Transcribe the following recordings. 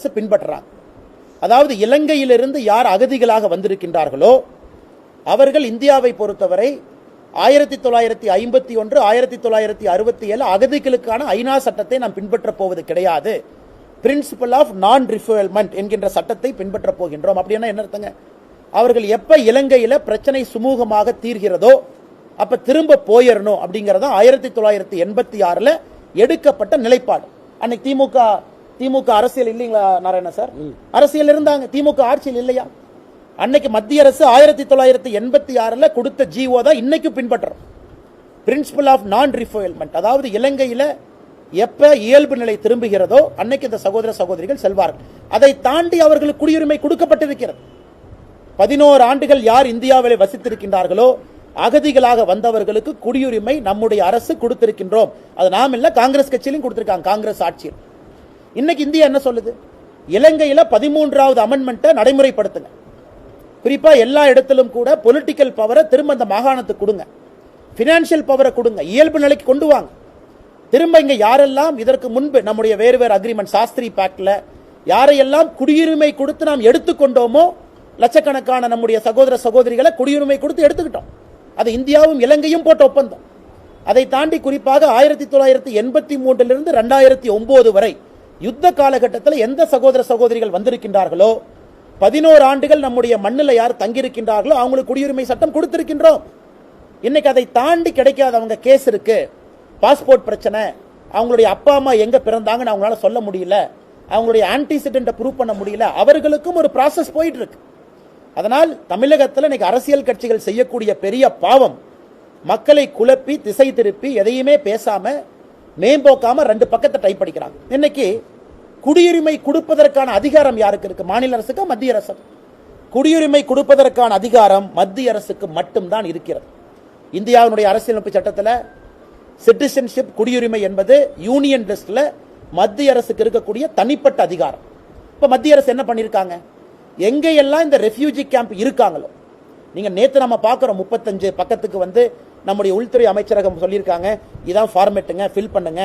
அரசு பின்பற்றுறாங்க அதாவது இலங்கையிலிருந்து யார் அகதிகளாக வந்திருக்கின்றார்களோ அவர்கள் இந்தியாவை பொறுத்தவரை ஆயிரத்தி தொள்ளாயிரத்தி ஐம்பத்தி ஒன்று ஆயிரத்தி தொள்ளாயிரத்தி அறுபத்தி ஏழு அகதிகளுக்கான ஐநா சட்டத்தை நாம் பின்பற்றப் போவது கிடையாது. பிரின்சிபல் ஆஃப் நான் ரிஃபர்மெண்ட் என்கின்ற சட்டத்தை பின்பற்றப் போகின்றோம். அப்படின்னா என்ன அர்த்தங்க? அவர்கள் எப்ப இலங்கையில பிரச்சனை சுமூகமாக தீர்கிறதோ அப்ப திரும்ப போயிடணும் அப்படிங்கிறத ஆயிரத்தி தொள்ளாயிரத்தி எண்பத்தி ஆறுல எடுக்கப்பட்ட நிலைப்பாடு. அன்னைக்கு திமுக திமுக அரசியல் இல்லைங்களா நாராயண சார்? அரசியல் இருந்தாங்க. திமுக ஆட்சியில் இல்லையா? அன்னைக்கு மத்திய அரசு ஆயிரத்தி தொள்ளாயிரத்தி எண்பத்தி ஆறுல கொடுத்த ஜிஓ தான் இன்னைக்கும் பின்பற்றுறோம் பிரின்சிபல் ஆஃப் நான் ரிஃபைல்மெண்ட் அதாவது இலங்கையில எப்ப இயல்பு நிலை திரும்புகிறதோ அன்னைக்கு இந்த சகோதர சகோதரிகள் செல்வார்கள். அதை தாண்டி அவர்களுக்கு குடியுரிமை கொடுக்கப்பட்டிருக்கிறது. பதினோரு ஆண்டுகள் யார் இந்தியாவிலே வசித்திருக்கின்றார்களோ அகதிகளாக வந்தவர்களுக்கு குடியுரிமை நம்முடைய அரசு கொடுத்திருக்கின்றோம். அது நாம் இல்ல காங்கிரஸ் கட்சியிலும் கொடுத்திருக்காங்க காங்கிரஸ் ஆட்சியில். இன்னைக்கு இந்தியா என்ன சொல்லுது? இலங்கையில் பதிமூன்றாவது அமெண்ட்மெண்ட்டை நடைமுறைப்படுத்துங்க. குறிப்பாக எல்லா இடத்திலும் கூட பொலிட்டிக்கல் பவரை திரும்ப அந்த மாகாணத்துக்கு கொடுங்க. ஃபினான்ஷியல் பவரை கொடுங்க. இயல்பு நிலைக்கு கொண்டு வாங்க. திரும்ப இங்கே யாரெல்லாம் இதற்கு முன்பு நம்முடைய வேறு வேறு அக்ரிமெண்ட் சாஸ்திரி பேக்டில் யாரையெல்லாம் குடியுரிமை கொடுத்து நாம் எடுத்துக்கொண்டோமோ லட்சக்கணக்கான நம்முடைய சகோதர சகோதரிகளை குடியுரிமை கொடுத்து எடுத்துக்கிட்டோம். அது இந்தியாவும் இலங்கையும் போட்ட ஒப்பந்தம். அதை தாண்டி குறிப்பாக ஆயிரத்தி தொள்ளாயிரத்தி எண்பத்தி மூன்றிலிருந்து ரெண்டாயிரத்தி ஒன்பது வரை யுத்த காலகட்டத்தில் எந்த சகோதர சகோதரிகள் வந்திருக்கின்றார்களோ பதினோரு ஆண்டுகள் நம்முடைய மண்ணில் யார் தங்கியிருக்கின்றார்களோ அவங்களுக்கு குடியுரிமை சட்டம் கொடுத்திருக்கின்றோம். இன்னைக்கு அதை தாண்டி கிடைக்காதவங்க கேஸ் இருக்கு. பாஸ்போர்ட் பிரச்சனை. அவங்களுடைய அப்பா அம்மா எங்க பிறந்தாங்கன்னு அவங்களால சொல்ல முடியல. அவங்களுடைய ஆன்டிசிடென்ட்டை ப்ரூவ் பண்ண முடியல. அவர்களுக்கும் ஒரு ப்ராசஸ் போயிட்டு இருக்கு அதனால் தமிழகத்தில் இன்னைக்கு அரசியல் கட்சிகள் செய்யக்கூடிய பெரிய பாவம் மக்களை குழப்பி திசை திருப்பி எதையுமே பேசாம மேம்போக்காம ரெண்டு பக்கத்தை டைப் படிக்கிறாங்க இன்னைக்கு குடியுரிமை கொடுப்பதற்கான அதிகாரம் யாருக்கு இருக்கு? மாநில அரசுக்கு மத்திய அரசு? குடியுரிமை கொடுப்பதற்கான அதிகாரம் மத்திய அரசுக்கு மட்டும்தான் இருக்கிறது. இந்தியாவினுடைய அரசியலமைப்பு சட்டத்தில் சிட்டிசன்ஷிப் குடியுரிமை என்பது யூனியன் லிஸ்டில் மத்திய அரசுக்கு இருக்கக்கூடிய தனிப்பட்ட அதிகாரம். இப்போ மத்திய அரசு என்ன பண்ணியிருக்காங்க எங்கேயெல்லாம் இந்த ரெஃப்யூஜி கேம்ப் இருக்காங்களோ நீங்கள் நேற்று நம்ம பார்க்குறோம் முப்பத்தஞ்சு பக்கத்துக்கு வந்து நம்முடைய உள்துறை அமைச்சரகம் சொல்லியிருக்காங்க இதான் ஃபார்மேட்டுங்க ஃபில் பண்ணுங்க.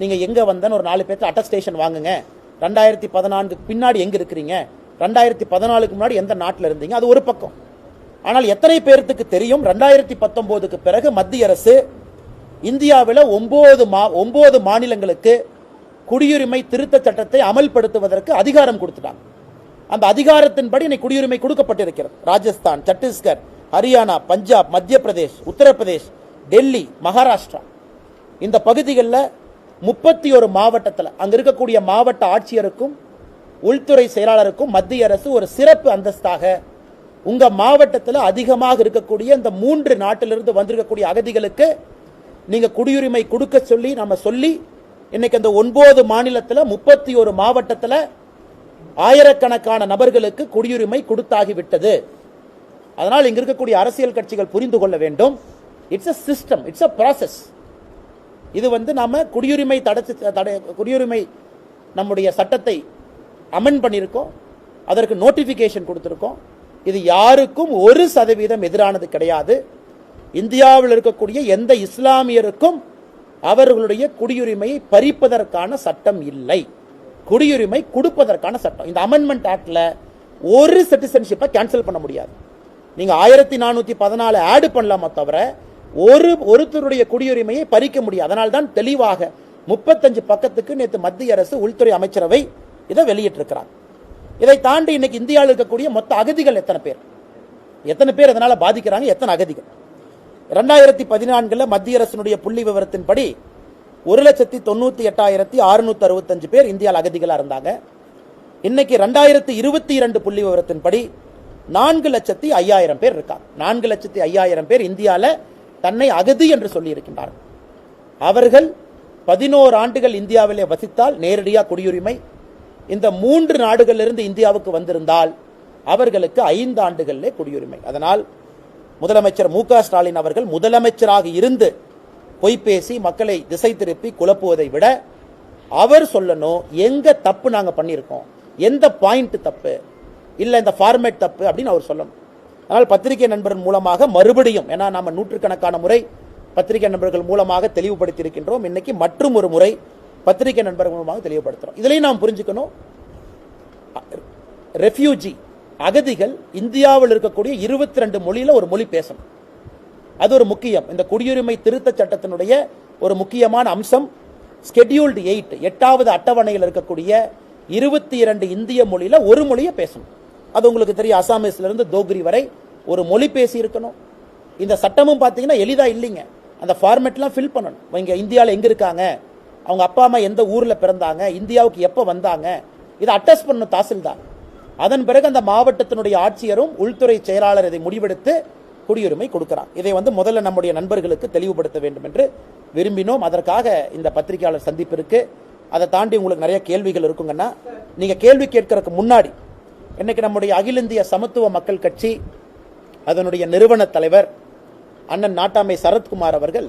நீங்கள் எங்கே வந்தேன்னு ஒரு நாலு பேர்த்து அட்டஸ்டேஷன் வாங்குங்க. ரெண்டாயிரத்தி பதினான்குக்கு பின்னாடி எங்கே இருக்கிறீங்க? ரெண்டாயிரத்தி பதினாலுக்கு முன்னாடி எந்த நாட்டில் இருந்தீங்க? அது ஒரு பக்கம். ஆனால் எத்தனை பேர்த்துக்கு தெரியும்? ரெண்டாயிரத்தி பத்தொம்போதுக்கு பிறகு மத்திய அரசு இந்தியாவில் ஒம்பது மா ஒம்பது மாநிலங்களுக்கு குடியுரிமை திருத்த சட்டத்தை அமல்படுத்துவதற்கு அதிகாரம் கொடுத்துட்டாங்க. அந்த அதிகாரத்தின்படி இன்னைக்கு குடியுரிமை கொடுக்கப்பட்டிருக்கிறது. ராஜஸ்தான் சத்தீஸ்கர் ஹரியானா பஞ்சாப் மத்திய பிரதேஷ் உத்தரப்பிரதேஷ் டெல்லி மகாராஷ்டிரா. இந்த பகுதிகளில் முப்பத்தி ஒரு மாவட்டத்தில் அங்கே இருக்கக்கூடிய மாவட்ட ஆட்சியருக்கும் உள்துறை செயலாளருக்கும் மத்திய அரசு ஒரு சிறப்பு அந்தஸ்தாக உங்கள் மாவட்டத்தில் அதிகமாக இருக்கக்கூடிய இந்த மூன்று நாட்டிலிருந்து வந்திருக்கக்கூடிய அகதிகளுக்கு நீங்கள் குடியுரிமை கொடுக்க சொல்லி நம்ம சொல்லி இன்னைக்கு அந்த ஒன்பது மாநிலத்தில் முப்பத்தி ஒரு மாவட்டத்தில் ஆயிரக்கணக்கான நபர்களுக்கு குடியுரிமை கொடுத்தாகிவிட்டது. அதனால் இங்கே இருக்கக்கூடிய அரசியல் கட்சிகள் புரிந்து கொள்ள வேண்டும். It's a system it's a process இது வந்து நாம் குடியுரிமை தடை தடை குடியுரிமை நம்முடைய சட்டத்தை அமெண்ட் பண்ணியிருக்கோம். அதற்கு நோட்டிஃபிகேஷன் கொடுத்துருக்கோம். இது யாருக்கும் ஒரு சதவீதம் எதிரானது கிடையாது. இந்தியாவில் இருக்கக்கூடிய எந்த இஸ்லாமியருக்கும் அவர்களுடைய குடியுரிமையை பறிப்பதற்கான சட்டம் இல்லை. குடியுரிமை கொடுப்பதற்கான சட்டம். இந்த அமெண்ட்மெண்ட் ஆக்டில் ஒரு சிட்டிசன்ஷிப்பை கேன்சல் பண்ண முடியாது. நீங்கள் ஆயிரத்தி நானூற்றி பதினாலு ஆடு பண்ணலாமா தவிர ஒரு ஒருத்தருடைய குடியுரிமையை பறிக்க முடியும் அதனால் தான் தெளிவாக முப்பத்தஞ்சு பக்கத்துக்கு நேற்று மத்திய அரசு உள்துறை அமைச்சரவை இதை வெளியிட்டிருக்கிறாங்க இதை தாண்டி இன்னைக்கு இந்தியாவில் இருக்கக்கூடிய மொத்த அகதிகள் எத்தனை பேர்? எத்தனை பேர் அதனால் பாதிக்கிறாங்க? எத்தனை அகதிகள்? ரெண்டாயிரத்தி பதினான்கில் மத்திய அரசினுடைய புள்ளி விவரத்தின்படி ஒரு லட்சத்தி தொண்ணூற்றி எட்டாயிரத்தி அறுநூத்தி அறுபத்தஞ்சு பேர் இந்தியாவில் அகதிகளாக இருந்தாங்க. இன்னைக்கு ரெண்டாயிரத்தி இருபத்தி இரண்டு புள்ளி விவரத்தின்படி நான்கு லட்சத்தி ஐயாயிரம் பேர் இருக்காங்க. நான்கு லட்சத்தி ஐயாயிரம் பேர் இந்தியாவில் தன்னை அகதி என்று சொல்லியிருக்கின்றார். அவர்கள் பதினோரு ஆண்டுகள் இந்தியாவிலே வசித்தால் நேரடியாக குடியுரிமை. இந்த மூன்று நாடுகளிலிருந்து இந்தியாவுக்கு வந்திருந்தால் அவர்களுக்கு ஐந்து ஆண்டுகளிலே குடியுரிமை. அதனால் முதலமைச்சர் மு ஸ்டாலின் அவர்கள் முதலமைச்சராக இருந்து பொய் பேசி மக்களை திசை திருப்பி குழப்புவதை விட அவர் சொல்லணும் எங்க தப்பு நாங்கள் பண்ணியிருக்கோம் எந்த பாயிண்ட் தப்பு இல்லை இந்த ஃபார்மேட் தப்பு அப்படின்னு அவர் சொல்லணும். ஆனால் பத்திரிகை நண்பர்கள் மூலமாக மறுபடியும் ஏன்னா நாம் நூற்றுக்கணக்கான முறை பத்திரிகை நண்பர்கள் மூலமாக தெளிவுபடுத்தி இருக்கின்றோம் இன்னைக்கு மற்றும் ஒரு முறை பத்திரிகை நண்பர்கள் மூலமாக தெளிவுபடுத்துகிறோம் இதுலயும் நாம் புரிஞ்சுக்கணும் ரெஃப்யூஜி அகதிகள் இந்தியாவில் இருக்கக்கூடிய இருபத்தி ரெண்டு மொழியில் ஒரு மொழி பேசணும். அது ஒரு முக்கியம். இந்த குடியுரிமை திருத்த சட்டத்தினுடைய ஒரு முக்கியமான அம்சம் ஸ்கெட்யூல்டு எயிட் எட்டாவது அட்டவணையில் இருக்கக்கூடிய இருபத்தி இரண்டு இந்திய மொழியில் ஒரு மொழியை பேசணும். அது உங்களுக்கு தெரியும் அசாமீஸ்லேருந்து தோக்ரி வரை ஒரு மொழி பேசி இருக்கணும். இந்த சட்டமும் பார்த்தீங்கன்னா எளிதாக இல்லைங்க. அந்த ஃபார்மேட்லாம் ஃபில் பண்ணணும். இங்கே இந்தியாவில் எங்கே இருக்காங்க? அவங்க அப்பா அம்மா எந்த ஊரில் பிறந்தாங்க? இந்தியாவுக்கு எப்போ வந்தாங்க? இதை அட்டஸ்ட் பண்ணணும் தாசில்தார். அதன் பிறகு அந்த மாவட்டத்தினுடைய ஆட்சியரும் உள்துறை செயலாளர் இதை முடிவெடுத்து குடியுரிமை கொடுக்கிறார். இதை வந்து முதல்ல நம்முடைய நண்பர்களுக்கு தெளிவுபடுத்த வேண்டும் என்று விரும்பினோம். அதற்காக இந்த பத்திரிகையாளர் சந்திப்பிற்கு. அதை தாண்டி உங்களுக்கு நிறைய கேள்விகள் இருக்குங்கன்னா நீங்கள் கேள்வி கேட்கறதுக்கு முன்னாடி இன்னைக்கு நம்முடைய அகில இந்திய சமத்துவ மக்கள் கட்சி அதனுடைய நிறுவன தலைவர் அண்ணன் நாட்டாமை சரத்குமார் அவர்கள்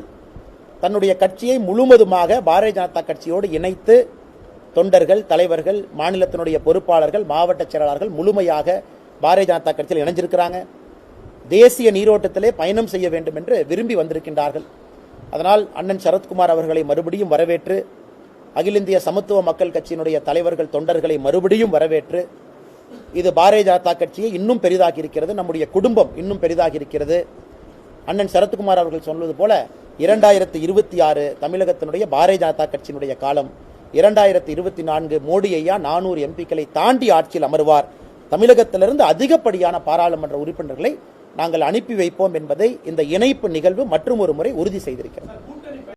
தன்னுடைய கட்சியை முழுவதுமாக பாரதிய ஜனதா கட்சியோடு இணைத்து தொண்டர்கள் தலைவர்கள் மாநிலத்தினுடைய பொறுப்பாளர்கள் மாவட்ட செயலாளர்கள் முழுமையாக பாரதிய ஜனதா கட்சியில் இணைஞ்சிருக்கிறாங்க. தேசிய நீரோட்டத்திலே பயணம் செய்ய வேண்டும் என்று விரும்பி வந்திருக்கின்றார்கள். அதனால் அண்ணன் சரத்குமார் அவர்களை மறுபடியும் வரவேற்று அகில இந்திய சமத்துவ மக்கள் கட்சியினுடைய தலைவர்கள் தொண்டர்களை மறுபடியும் வரவேற்று இது பாரதிய ஜனதா கட்சியை இன்னும் பெரிதாகி இருக்கிறது நம்முடைய குடும்பம் இன்னும் பெரிதாகி இருக்கிறது. அண்ணன் சரத்குமார் அவர்கள் சொல்வது போல இரண்டாயிரத்தி இருபத்தி ஆறு தமிழகத்தினுடைய பாரதிய ஜனதா கட்சியினுடைய காலம் இரண்டாயிரத்தி இருபத்தி நான்கு மோடி ஐயா நானூறு எம்பிக்களை தாண்டி ஆட்சியில் அமர்வார். தமிழகத்திலிருந்து அதிகப்படியான பாராளுமன்ற உறுப்பினர்களை நாங்கள் அனுப்பி வைப்போம் என்பதை இந்த இணைப்பு நிகழ்வு மற்றும் ஒரு முறை உறுதி செய்திருக்கிறது.